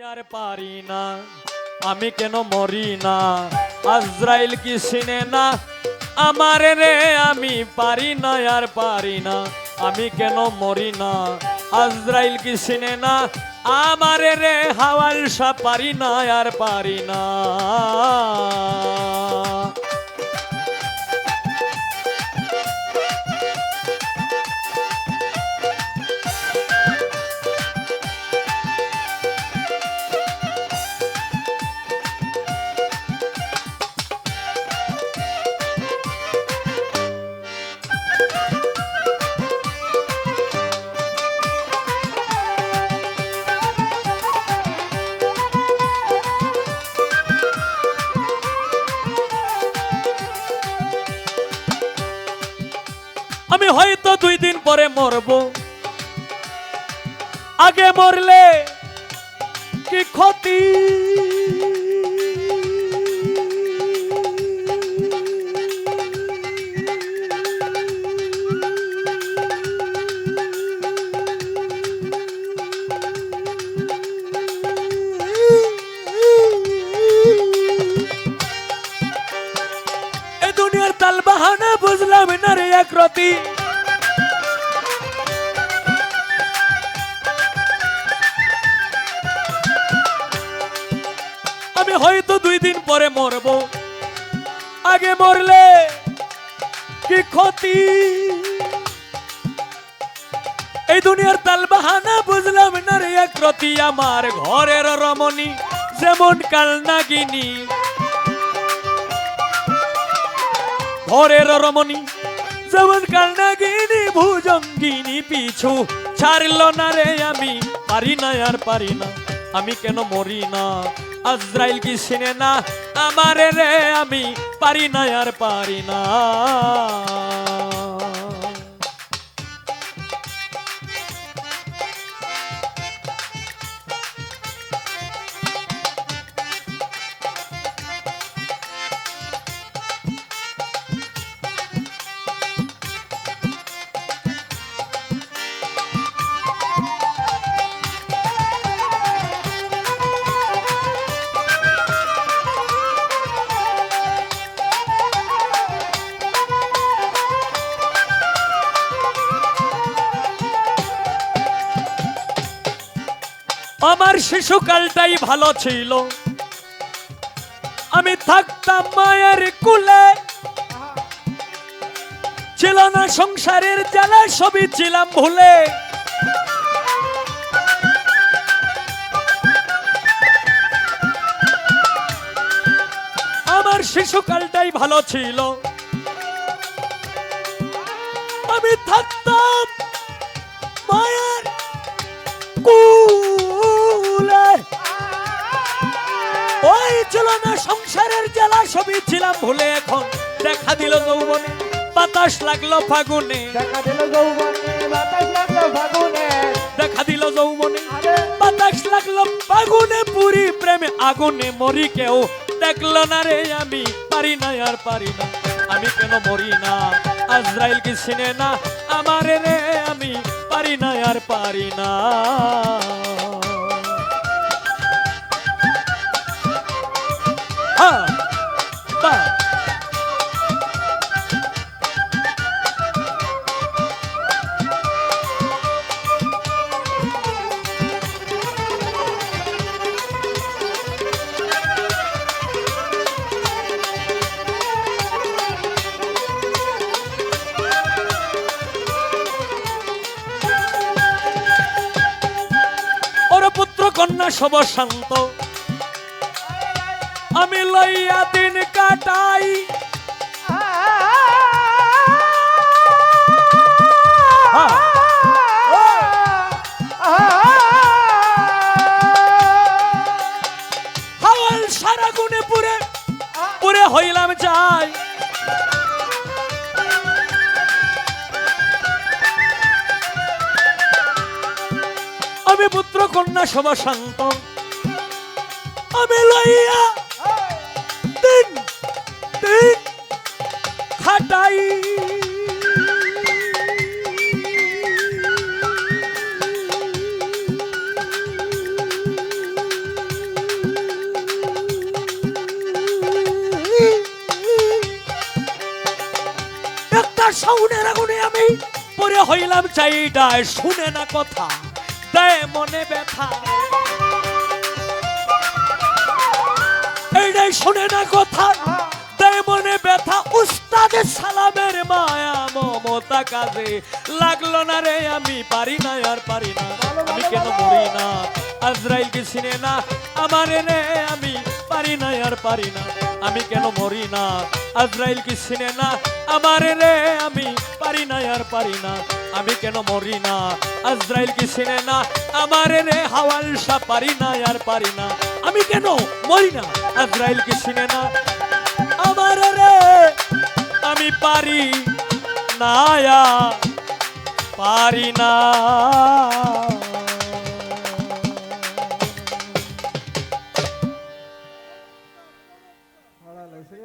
আর পারি না। আমি কেন মরি না? আজরাইল কি শিনে না? আমার রে, আমি পারি না আর পারি না। আমি কেন মরি না? আজরাইল কি শিনে না? আমার রে হাওয়াল সা পারি না আর পারি না। হয়তো দুই দিন পরে মরব। আগে মরলে কি ক্ষতি? তাল বাহানা বুঝলাম রে আমি হয়তো দুই দিন পরে মরব। আগে মরলে কি ক্ষতি? এই দুনিয়ার তাল বাহানা বুঝলাম না রে এক রতি আমার ঘরের রমণী, যেমন কাল নাগিনী। ঘরের রমণী, যেমন কান্নাগিনী ভুজঙ্গিনী পিছু ছাড়ল না রে আমি। পারি না আর পারি না, আমি কেন মরি না? আজরাইল কি সিনে না? আমারে রে আমি পারি না আর পারি না। আমার শিশুকালটাই ভালো ছিল। আমি থাকতাম মায়ের কুলে। ছিল না সংসারের জ্বালা, সবই ছিলাম ভুলে। আমার শিশুকালটাই ভালো ছিল। আমি থাকতাম মায়ের কুলে। ছিল না সংসারের জ্বালা সবই ছিলাম ভুলে এখন। দেখা দিল যৌবনে বাতাস লাগল ফাগুনে। দেখা দিল যৌবনে বাতাস লাগল ফাগুনে। দেখা দিল যৌবনে আরে। বাতাস লাগল ফাগুনে পুরি প্রেমে আগুনে মরি কেউ। দেখল না রে আমি পারি না আর পারি না। আমি কেন মরি না? আজরাইল কি চিনে না? আমার রে আমি পারি না আর পারি না। কন্যা সব শান্ত আমি লইয়া দিন কাটাই। হ্যাঁ। হাওয়াল সারা গুনে পুরে পুরে হইলাম যাই। আমি পুত্র কন্যা সভা শান্ত আমি লইয়া দিন দিন খাটাই। একটা সাউনের আগুনে আমি পরে হইলাম চাইডায়, শুনে না কথা। মনে ব্যথা। এইটাই শুনে না কথা। দেয় মনে ব্যথা সালামের মায়া, মমতা কাজে। লাগল না রে আমি, পারি না আর পারি না। আমি কেন মরি না? আজরাইল কি চিনে না? আমার রে আমি, পারি না আর পারি না। আমি কেন মরি না? আজরাইল কি চিনে না? আমার রে পারি না, আমি কেন মরি না? আজরাইল কি চিনে না, আমার রে হাওয়াল সা পারি না, আর পারি না। আমি কেন মরি না? আজরাইল কি চিনে না, আমার রে, আমি পারি না পারি না। হাড়া লাগছে